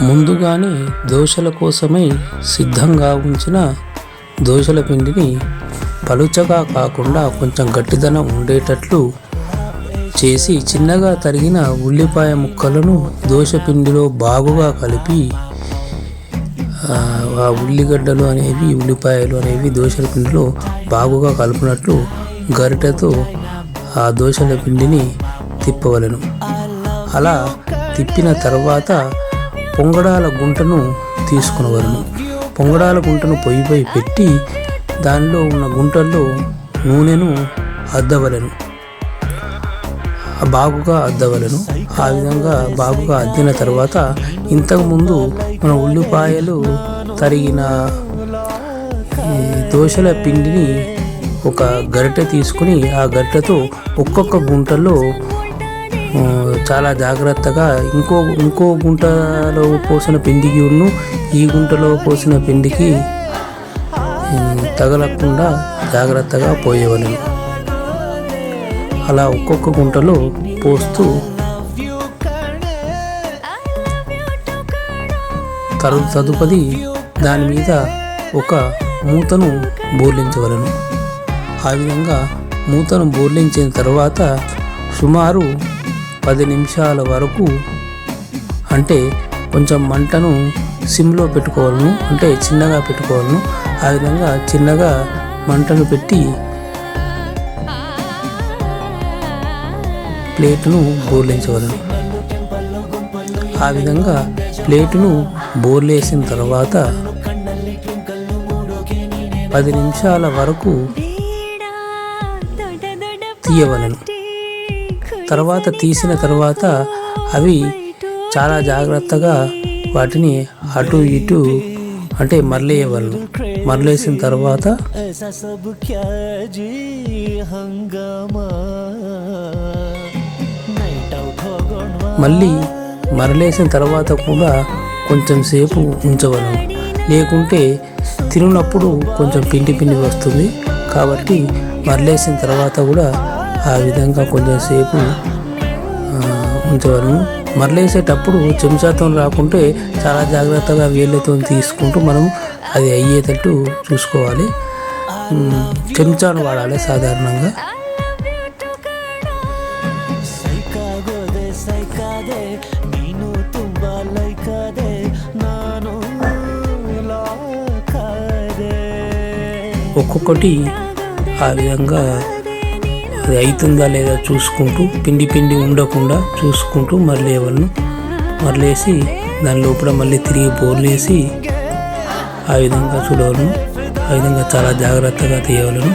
ముందుగానే దోశల కోసమై సిద్ధంగా ఉంచిన దోశల పిండిని పలుచగా కాకుండా కొంచెం గట్టిదనం ఉండేటట్లు చేసి చిన్నగా తరిగిన ఉల్లిపాయ ముక్కలను దోశ పిండిలో బాగుగా కలిపి ఆ, ఉల్లిగడ్డలు అనేవి ఉల్లిపాయలు అనేవి దోశల పిండిలో బాగుగా కలుపునట్లు గరిటెతో ఆ దోశల పిండిని తిప్పవలెను. అలా తిప్పిన తర్వాత పొంగడాల గుంటను తీసుకునవలను పొంగడాల గుంటను పొయ్యిపై పెట్టి దానిలో ఉన్న గుంటల్లో నూనెను అద్దవలెను. బాగుగా అద్దవలను. ఆ విధంగా బాగుగా అద్దిన తర్వాత ఇంతకుముందు మన ఉల్లిపాయలు తరిగిన దోశల పిండిని ఒక గరిటె తీసుకుని ఆ గరిటెతో ఒక్కొక్క గుంటలో చాలా జాగ్రత్తగా ఇంకో ఇంకో గుంటలో పోసిన పిండికి ఉన్ను ఈ గుంటలో పోసిన పిండికి తగలకుండా జాగ్రత్తగా పోయేవలను అలా ఒక్కొక్క గుంటలో పోస్తూ తరు తదుపది దాని మీద ఒక మూతను బోర్లించవలను ఆ విధంగా మూతను బోర్లించిన తర్వాత సుమారు పది నిమిషాల వరకు అంటే కొంచెం మంటను సిమ్లో పెట్టుకోవాలను అంటే చిన్నగా పెట్టుకోవాలను. ఆ విధంగా చిన్నగా మంటను పెట్టి ప్లేటును బోర్లించవలను ఆ విధంగా ప్లేటును బోర్లేసిన తర్వాత పది నిమిషాల వరకు తీయవలను. తర్వాత తీసిన తర్వాత అవి చాలా జాగ్రత్తగా వాటిని అటు ఇటు అంటే మరలేయవాళ్ళు మరలేసిన తర్వాత మళ్ళీ మరలేసిన తర్వాత కూడా కొంచెం సేపు ఉంచవలను. లేకుంటే తినప్పుడు కొంచెం పిండి పిండి వస్తుంది. కాబట్టి మరలేసిన తర్వాత కూడా ఆ విధంగా కొంచెంసేపు ఉంచవలము మరలేసేటప్పుడు చెంచాతో రాకుంటే చాలా జాగ్రత్తగా వేళ్ళతో తీసుకుంటూ మనం అది అయ్యేటట్టు చూసుకోవాలి. చెంచాను వాడాలి సాధారణంగా. ఒక్కొక్కటి ఆ విధంగా అది అవుతుందా లేదా చూసుకుంటూ పిండి పిండి ఉండకుండా చూసుకుంటూ మరలేవలను మరలేసి దాని లోపల మళ్ళీ తిరిగి బోర్లేసి ఆ విధంగా చూడవలను. ఆ విధంగా చాలా జాగ్రత్తగా తీయవలను.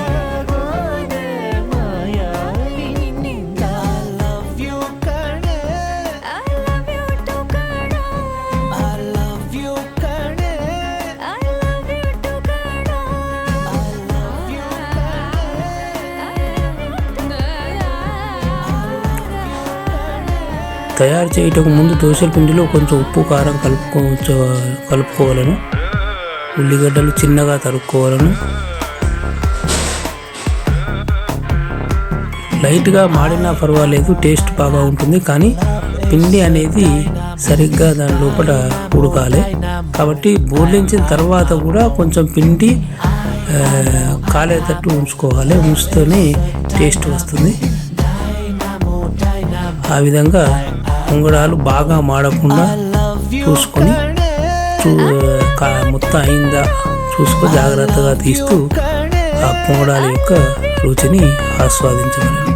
తయారు చేయటకు ముందు దోశల పిండిలో కొంచెం ఉప్పు కారం కలుపుకో కలుపుకోవాలను. ఉల్లిగడ్డలు చిన్నగా తరుక్కోవాలను. లైట్గా మాడినా పర్వాలేదు టేస్ట్ బాగా ఉంటుంది. కానీ పిండి అనేది సరిగ్గా దాని లోపల ఉడకాలి. కాబట్టి బోర్లించిన తర్వాత కూడా కొంచెం పిండి కాలేటట్టు ఉంచుకోవాలి. ఉంచుతూనే టేస్ట్ వస్తుంది. ఆ విధంగా ఉంగడాలు బాగా మాడకుండా చూసుకొని మొత్తం అయిందా? చూసుకొని జాగ్రత్తగా తీస్తూ ఆ పొంగడాల యొక్క రుచిని ఆస్వాదించగలను